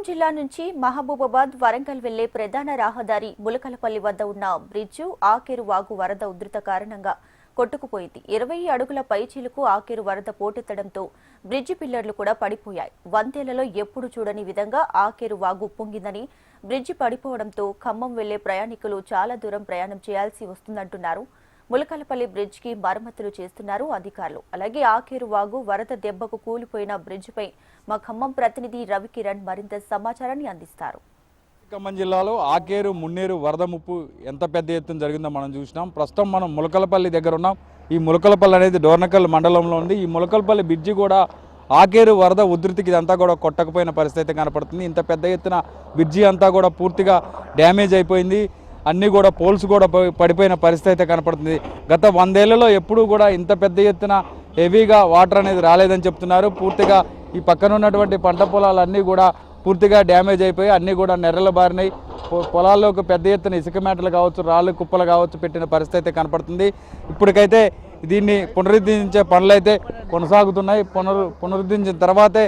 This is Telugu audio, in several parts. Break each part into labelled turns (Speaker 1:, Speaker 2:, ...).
Speaker 1: ఖమ్మం జిల్లా నుంచి మహబూబాబాద్ వరంగల్ వెళ్ళే ప్రధాన రహదారి ములకలపల్లి వద్ద ఉన్న బ్రిడ్జు ఆకేరు వాగు వరద ఉధృత కారణంగా కొట్టుకుపోయింది. ఇరవై అడుగుల పైచీలకు ఆకేరు వరద పోటెత్తడంతో బ్రిడ్జి పిల్లర్లు కూడా పడిపోయాయి. వంతేలలో ఎప్పుడు చూడని విధంగా ఆకేరు వాగు పొంగిందని బ్రిడ్జి పడిపోవడంతో ఖమ్మం వెళ్ళే ప్రయాణికులు చాలా దూరం ప్రయాణం చేయాల్సి వస్తుందంటున్నారు. ములకలపల్లి బ్రిడ్జికి మరమ్మతులు చేస్తున్నారు అధికారులు. అలాగే ఆకేరు వాగు వరద దెబ్బకు కూలిపోయిన బ్రిడ్జిపై మా ఖమ్మం ప్రతినిధి రవికిరణ్ మరింత సమాచారాన్ని అందిస్తారు.
Speaker 2: ఖమ్మం జిల్లాలో ఆకేరు మున్నేరు వరద ముప్పు ఎంత పెద్ద ఎత్తున జరిగిందో మనం చూసినాం. ప్రస్తుతం మనం ములకలపల్లి దగ్గర ఉన్నాం. ఈ ములకలపల్లి అనేది డోర్నకల్ మండలంలో ఉంది. ఈ ములకలపల్లి బ్రిడ్జి కూడా ఆకేరు వరద ఉధృతికి ఇదంతా కూడా కొట్టకపోయిన పరిస్థితి కనపడుతుంది. ఇంత పెద్ద ఎత్తున బ్రిడ్జి అంతా కూడా పూర్తిగా డ్యామేజ్ అయిపోయింది. అన్నీ కూడా పోల్స్ కూడా పడిపోయిన పరిస్థితి అయితే కనపడుతుంది. గత వందేళ్ళలో ఎప్పుడూ కూడా ఇంత పెద్ద ఎత్తున హెవీగా వాటర్ అనేది రాలేదని చెప్తున్నారు. పూర్తిగా ఈ పక్కన ఉన్నటువంటి పంట పొలాలన్నీ కూడా పూర్తిగా డ్యామేజ్ అయిపోయి అన్నీ కూడా నెర్రలు బారినాయి. పొలాల్లోకి పెద్ద ఎత్తున ఇసుక మేటలు కావచ్చు రాళ్ళు కుప్పలు కావచ్చు పెట్టిన పరిస్థితి అయితే కనపడుతుంది. ఇప్పటికైతే దీన్ని పునరుద్ధరించే పనులైతే కొనసాగుతున్నాయి. పునరు పునరుద్ధరించిన తర్వాతే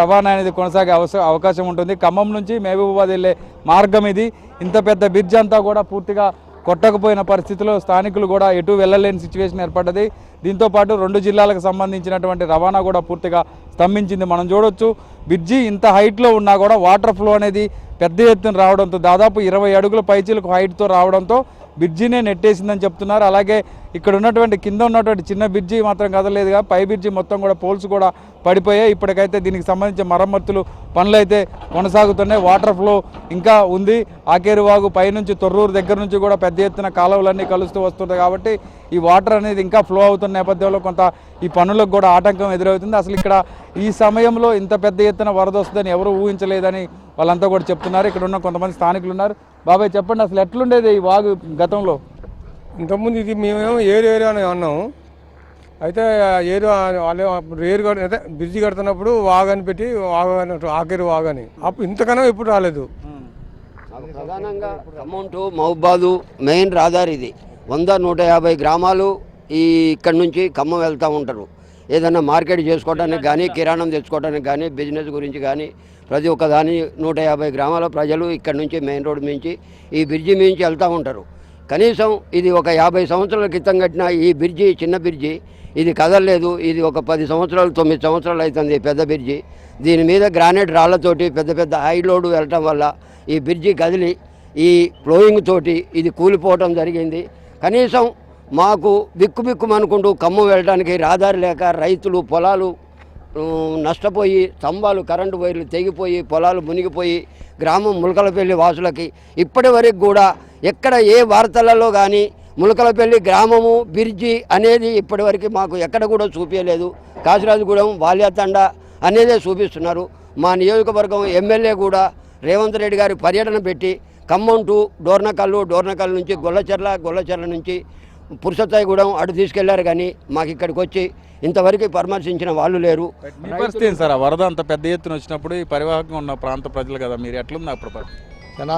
Speaker 2: రవాణా అనేది కొనసాగే అవకాశం ఉంటుంది. ఖమ్మం నుంచి మహబూబాబాద్ వెళ్ళే మార్గం ఇది. ఇంత పెద్ద బ్రిడ్జ్ అంతా కూడా పూర్తిగా కొట్టకపోయిన పరిస్థితిలో స్థానికులు కూడా ఎటు వెళ్ళలేని సిచ్యువేషన్ ఏర్పడ్డది. దీంతో పాటు రెండు జిల్లాలకు సంబంధించినటువంటి రవాణా కూడా పూర్తిగా స్తంభించింది. మనం చూడొచ్చు బ్రిడ్జి ఇంత హైట్లో ఉన్నా కూడా వాటర్ ఫ్లో అనేది పెద్ద ఎత్తున రావడంతో దాదాపు ఇరవై అడుగుల పైచీలకు హైట్తో రావడంతో బ్రిడ్జినే నెట్టేసిందని చెప్తున్నారు. అలాగే ఇక్కడ ఉన్నటువంటి కింద ఉన్నటువంటి చిన్న బ్రిడ్జి మాత్రం కదలేదుగా పై బ్రిడ్జి మొత్తం కూడా పోల్స్ కూడా పడిపోయాయి. ఇప్పటికైతే దీనికి సంబంధించిన మరమ్మతులు పనులు అయితే కొనసాగుతున్నాయి. వాటర్ ఫ్లో ఇంకా ఉంది. ఆకేరు వాగు పైనుంచి తొర్రూరు దగ్గర నుంచి కూడా పెద్ద ఎత్తున కాలువలన్నీ కలుస్తూ వస్తుంది కాబట్టి ఈ వాటర్ అనేది ఇంకా ఫ్లో అవుతున్న నేపథ్యంలో కొంత ఈ పనులకు కూడా ఆటంకం ఎదురవుతుంది. అసలు ఇక్కడ ఈ సమయంలో ఇంత పెద్ద ఎత్తున వరద వస్తుందని ఎవరు ఊహించలేదని వాళ్ళంతా కూడా చెప్తున్నారు. ఇక్కడ ఉన్న కొంతమంది స్థానికులు ఉన్నారు. బాబాయ్ చెప్పండి అసలు ఎట్లుండేది ఈ వాగు గతంలో?
Speaker 3: ఇంతకుముందు ఇది మేమేమో ఏరు ఏరు అని అన్నాము అయితే ఏరు వాళ్ళు అప్పుడు ఏరు అయితే బ్రిడ్జి కడుతున్నప్పుడు వాగని పెట్టి వాగని ఆఖరి వాగని. అప్పుడు ఇంతకన్నా ఎప్పుడు రాలేదు.
Speaker 4: ప్రధానంగా ఖమ్మం టు మహబాదు మెయిన్ రహదారి ఇది. వంద నూట యాభై గ్రామాలు ఈ ఇక్కడ నుంచి ఖమ్మం వెళ్తూ ఉంటారు. ఏదైనా మార్కెట్ చేసుకోవడానికి కానీ కిరాణం తెచ్చుకోవడానికి కానీ బిజినెస్ గురించి కానీ ప్రతి ఒక్క దాని నూట యాభై గ్రామాల ప్రజలు ఇక్కడ నుంచి మెయిన్ రోడ్ నుంచి ఈ బ్రిడ్జి మించి వెళ్తూ ఉంటారు. కనీసం ఇది ఒక యాభై సంవత్సరాల క్రితం కట్టిన ఈ బ్రిడ్జి చిన్న బ్రిడ్జి ఇది కదలలేదు. ఇది ఒక పది సంవత్సరాలు తొమ్మిది సంవత్సరాలు అవుతుంది పెద్ద బ్రిడ్జి. దీని మీద గ్రానైట్ రాళ్ళతోటి పెద్ద పెద్ద హైలోడ్ వెళ్ళటం వల్ల ఈ బ్రిడ్జి కదిలి ఈ ఫ్లోయింగ్ తోటి ఇది కూలిపోవటం జరిగింది. కనీసం మాకు బిక్కు బిక్కుమనుకుంటూ ఖమ్మం వెళ్ళడానికి రహదారి లేక రైతులు పొలాలు నష్టపోయి స్తంభాలు కరెంటు వైర్లు తెగిపోయి పొలాలు మునిగిపోయి గ్రామం ములకలపల్లి వాసులకి ఇప్పటి వరకు కూడా ఎక్కడ ఏ వార్తలలో కానీ ములకలపల్లి గ్రామము బిర్జి అనేది ఇప్పటివరకు మాకు ఎక్కడ కూడా చూపించలేదు. కాశీరాజుగూడెం బాల్యతండ అనేదే చూపిస్తున్నారు. మా నియోజకవర్గం ఎమ్మెల్యే కూడా రేవంత్ రెడ్డి గారి పర్యటన పెట్టి ఖమ్మం టు డోర్నకల్లు డోర్నకల్ నుంచి గొల్లచెర్ల గొల్లచెర్ల నుంచి పురుషత్తాయిగూడెం అటు తీసుకెళ్ళారు కానీ మాకు ఇక్కడికి వచ్చి ఇంతవరకు పరామర్శించిన వాళ్ళు లేరు.
Speaker 2: మీ పరిస్థితి ఏంటి సార్? ఆ వరద అంత పెద్ద ఎత్తున వచ్చినప్పుడు ఈ పరివాహకంగా ఉన్న ప్రాంత ప్రజలు కదా మీరు? ఎట్లుంది అప్పుడు పరిస్థితి?
Speaker 5: చాలా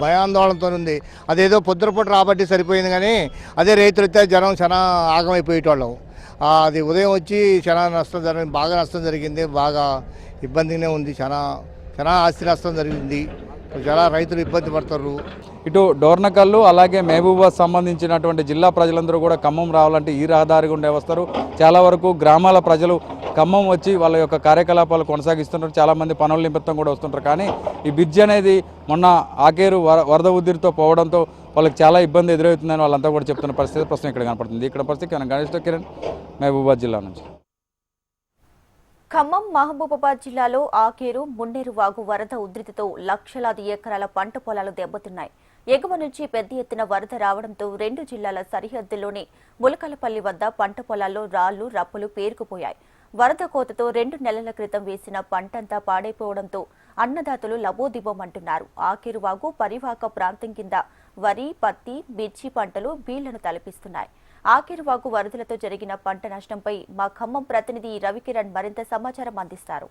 Speaker 5: భయాందోళనతో ఉంది. అదేదో పొద్దురపూట రాబట్టి సరిపోయింది కానీ అదే రైతులు అయితే జనం చాలా ఆగమైపోయేటోళ్ళం. ఆ, అది ఉదయం వచ్చి చాలా నష్టం జరిగింది బాగా నష్టం జరిగింది బాగా ఇబ్బందిగానే ఉంది చాలా చాలా ఆస్తి నష్టం జరిగింది. చాలా రైతులు ఇబ్బంది పడతారు.
Speaker 2: ఇటు డోర్నకల్లు అలాగే మహబూబాద్ సంబంధించినటువంటి జిల్లా ప్రజలందరూ కూడా ఖమ్మం రావాలంటే ఈ రహదారి గుండే వస్తారు. చాలా వరకు గ్రామాల ప్రజలు ఖమ్మం వచ్చి వాళ్ళ యొక్క కార్యకలాపాలు కొనసాగిస్తున్నారు. చాలామంది పనుల నిమిత్తం కూడా వస్తుంటారు. కానీ ఈ బ్రిడ్జ్ అనేది మొన్న ఆకేరు వర- వరద ఉద్దిరితో పోవడంతో వాళ్ళకి చాలా ఇబ్బంది ఎదురవుతుందని వాళ్ళంతా కూడా చెప్తున్న పరిస్థితి ప్రస్తుతం ఇక్కడ కనపడుతుంది. ఇక్కడ పరిస్థితి కానీ గణేష్ కిరణ్ మహబూబాద్ జిల్లా నుంచి.
Speaker 1: ఖమ్మం మహబూబాబాద్ జిల్లాలో ఆకేరు మున్నేరు వాగు వరద ఉధృతితో లక్షలాది ఎకరాల పంట పొలాలు దెబ్బతిన్నాయి. ఎగువ నుంచి పెద్ద ఎత్తున వరద రావడంతో రెండు జిల్లాల సరిహద్దులోని ములకలపల్లి వద్ద పంట పొలాల్లో రాళ్ళు రప్పలు పేరుకుపోయాయి. వరద కోతతో రెండు నెలల క్రితం వేసిన పంటంతా పాడైపోవడంతో అన్నదాతలు లబోదిబోమంటున్నారు. ఆకేరు వాగు పరివాక ప్రాంతం కింద వరి పత్తి మిర్చి పంటలు బీళ్ళను తలపిస్తున్నాయి. ఆఖిరువాకు వరదలతో జరిగిన పంట నష్టంపై మా ఖమ్మం ప్రతినిధి రవికిరణ్ మరింత సమాచారం అందిస్తారు.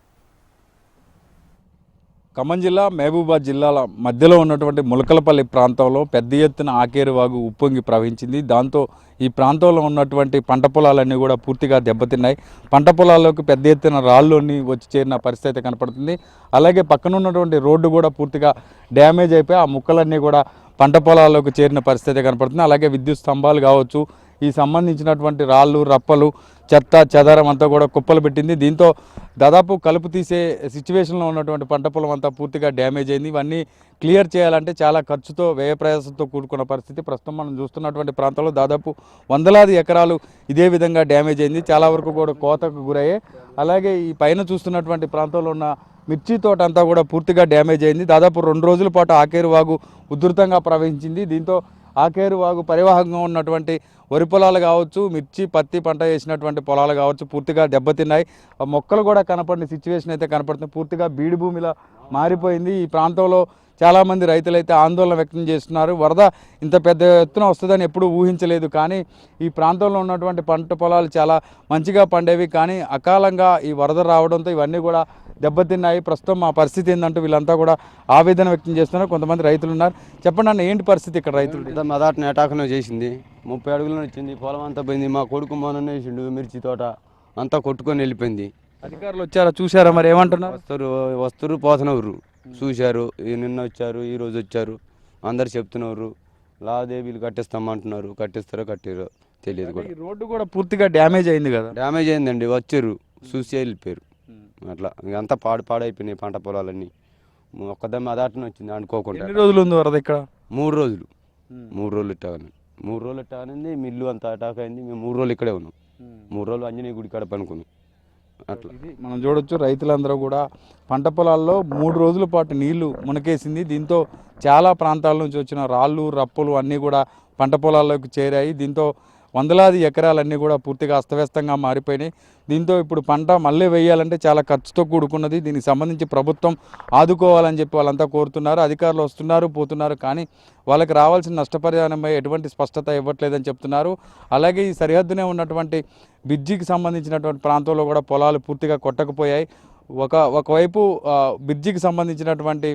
Speaker 2: ఖమ్మం జిల్లా మహబూబాద్ జిల్లాల మధ్యలో ఉన్నటువంటి ములకలపల్లి ప్రాంతంలో పెద్ద ఎత్తున ఆకేరు వాగు ఉప్పొంగి ప్రవహించింది. దాంతో ఈ ప్రాంతంలో ఉన్నటువంటి పంట పొలాలన్నీ కూడా పూర్తిగా దెబ్బతిన్నాయి. పంట పొలాల్లోకి పెద్ద ఎత్తున రాళ్ళని వచ్చి చేరిన పరిస్థితి అయితే కనపడుతుంది. అలాగే పక్కన ఉన్నటువంటి రోడ్డు కూడా పూర్తిగా డ్యామేజ్ అయిపోయి ఆ ముక్కలన్నీ కూడా పంట పొలాల్లోకి చేరిన పరిస్థితి కనపడుతుంది. అలాగే విద్యుత్ స్తంభాలు కావచ్చు ఈ సంబంధించినటువంటి రాళ్ళు రప్పలు చెత్త చెదారం అంతా కూడా కుప్పలు పెట్టింది. దీంతో దాదాపు కలుపు తీసే సిచ్యువేషన్లో ఉన్నటువంటి పంట పొలం అంతా పూర్తిగా డ్యామేజ్ అయింది. ఇవన్నీ క్లియర్ చేయాలంటే చాలా ఖర్చుతో వ్యయ ప్రయాసంతో కూడుకున్న పరిస్థితి. ప్రస్తుతం మనం చూస్తున్నటువంటి ప్రాంతంలో దాదాపు వందలాది ఎకరాలు ఇదే విధంగా డ్యామేజ్ అయింది. చాలా వరకు కూడా కోతకు గురయ్యాయి. అలాగే ఈ పైన చూస్తున్నటువంటి ప్రాంతంలో ఉన్న మిర్చి తోట అంతా కూడా పూర్తిగా డ్యామేజ్ అయింది. దాదాపు రెండు రోజుల పాటు ఆకేరు వాగు ఉధృతంగా ప్రవహించింది. దీంతో ఆకేరు వాగు పరివాహకంగా ఉన్నటువంటి వరి పొలాలు కావచ్చు మిర్చి పత్తి పంట వేసినటువంటి పొలాలు కావచ్చు పూర్తిగా దెబ్బతిన్నాయి. ఆ మొక్కలు కూడా కనపడిన సిచ్యువేషన్ అయితే కనపడుతుంది పూర్తిగా బీడు భూమిలా మారిపోయింది. ఈ ప్రాంతంలో చాలామంది రైతులు అయితే ఆందోళన వ్యక్తం చేస్తున్నారు. వరద ఇంత పెద్ద ఎత్తున వస్తుందని ఎప్పుడూ ఊహించలేదు. కానీ ఈ ప్రాంతంలో ఉన్నటువంటి పంట పొలాలు చాలా మంచిగా పండేవి. కానీ అకాలంగా ఈ వరద రావడంతో ఇవన్నీ కూడా దెబ్బతిన్నాయి. ప్రస్తుతం మా పరిస్థితి ఏంటంటూ వీళ్ళంతా కూడా ఆవేదన వ్యక్తం చేస్తున్నారు. కొంతమంది రైతులు ఉన్నారు. చెప్పండి అన్న ఏంటి పరిస్థితి ఇక్కడ రైతులు
Speaker 6: మదాటని అటాకను చేసింది. ముప్పై అడుగులు వచ్చింది పొలం అంతా పోయింది. మా కొడుకు మొన్న వేసిండు మిర్చి తోట. అంతా కొట్టుకొని వెళ్ళిపోయింది.
Speaker 2: అధికారులు వచ్చారా? చూసారా మరి? ఏమంటున్నారు?
Speaker 6: వస్తారు వస్తారు పోతున్నారు చూశారు నిన్న వచ్చారు ఈ రోజు వచ్చారు అందరు చెప్తున్నారు లావాదేవీలు కట్టిస్తామంటున్నారు కట్టిస్తారో కట్టిరో తెలియదు కూడా.
Speaker 2: ఈ రోడ్డు కూడా పూర్తిగా డ్యామేజ్ అయింది కదా?
Speaker 6: డ్యామేజ్ అయిందండి వచ్చారు చూసి వెళ్ళిపోయారు. అట్లా ఇంక అంతా పాడు పాడైపోయినాయి పంట పొలాలన్నీ. ఒక్కదమ్మ అదాటన వచ్చింది అనుకోకుండా.
Speaker 2: ఎన్ని రోజులు ఉంది వరద ఇక్కడ?
Speaker 6: మూడు రోజులు. మూడు రోజులు ఇట్టాగని మూడు రోజులు ఇట్టాగనింది మిల్లు అంతా అటాక్ అయింది మేము మూడు రోజులు ఇక్కడే ఉన్నాం. మూడు రోజులు అంజనేయ గుడి కాడ పనుకున్నాం. అట్లా.
Speaker 2: మనం చూడొచ్చు రైతులందరూ కూడా పంట పొలాల్లో మూడు రోజుల పాటు నీళ్ళు మునకేసింది. దీంతో చాలా ప్రాంతాల నుంచి వచ్చిన రాళ్ళు రప్పులు అన్నీ కూడా పంట పొలాల్లోకి చేరాయి. దీంతో వందలాది ఎకరాలన్నీ కూడా పూర్తిగా అస్తవ్యస్తంగా మారిపోయినాయి. దీంతో ఇప్పుడు పంట మళ్ళీ వేయాలంటే చాలా ఖర్చుతో కూడుకున్నది. దీనికి సంబంధించి ప్రభుత్వం ఆదుకోవాలని చెప్పి వాళ్ళంతా కోరుతున్నారు. అధికారులు వస్తున్నారు పోతున్నారు. కానీ వాళ్ళకి రావాల్సిన నష్టపరిహారంపై ఎటువంటి స్పష్టత ఇవ్వట్లేదని చెప్తున్నారు. అలాగే ఈ సరిహద్దునే ఉన్నటువంటి బ్రిడ్జికి సంబంధించినటువంటి ప్రాంతంలో కూడా పొలాలు పూర్తిగా కొట్టకపోయాయి. ఒక ఒకవైపు బ్రిడ్జికి సంబంధించినటువంటి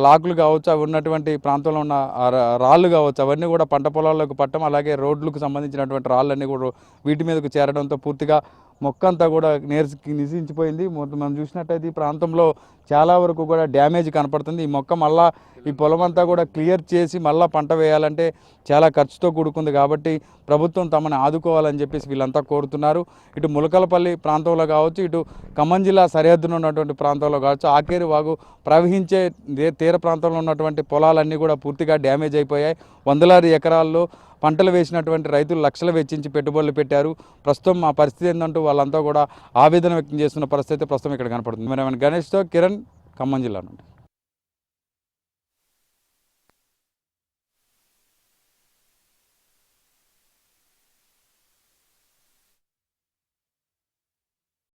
Speaker 2: లాకులు కావచ్చు అవి ఉన్నటువంటి ప్రాంతంలో ఉన్న రా- రాళ్ళు కావచ్చు అవన్నీ కూడా పంట పొలాల్లోకి పట్టడం అలాగే రోడ్లకు సంబంధించినటువంటి రాళ్ళన్నీ కూడా వీటి మీదకు చేరడంతో పూర్తిగా మొక్క అంతా కూడా నేర్చి నిసించిపోయింది మొత్తం మనం చూసినట్టయితే ఈ ప్రాంతంలో చాలా వరకు కూడా డ్యామేజ్ కనపడుతుంది. ఈ మొక్క మళ్ళా ఈ పొలం అంతా కూడా క్లియర్ చేసి మళ్ళా పంట వేయాలంటే చాలా ఖర్చుతో కూడుకుంది కాబట్టి ప్రభుత్వం తమను ఆదుకోవాలని చెప్పేసి వీళ్ళంతా కోరుతున్నారు. ఇటు ములకలపల్లి ప్రాంతంలో కావచ్చు ఇటు ఖమ్మం జిల్లా సరిహద్దున ఉన్నటువంటి ప్రాంతంలో కావచ్చు ఆకేరు వాగు ప్రవహించే తీర ప్రాంతంలో ఉన్నటువంటి పొలాలన్నీ కూడా పూర్తిగా డ్యామేజ్ అయిపోయాయి. వందలాది ఎకరాల్లో పంటలు వేసినటువంటి రైతులు లక్షలు వెచ్చించి పెట్టుబడులు పెట్టారు. ప్రస్తుతం మా పరిస్థితి ఏంటంటూ వాళ్ళంతా కూడా ఆవేదన వ్యక్తం చేస్తున్న పరిస్థితి ప్రస్తుతం ఇక్కడ కనపడుతుంది. మరి గణేష్తో కిరణ్ ఖమ్మం జిల్లా నుండి.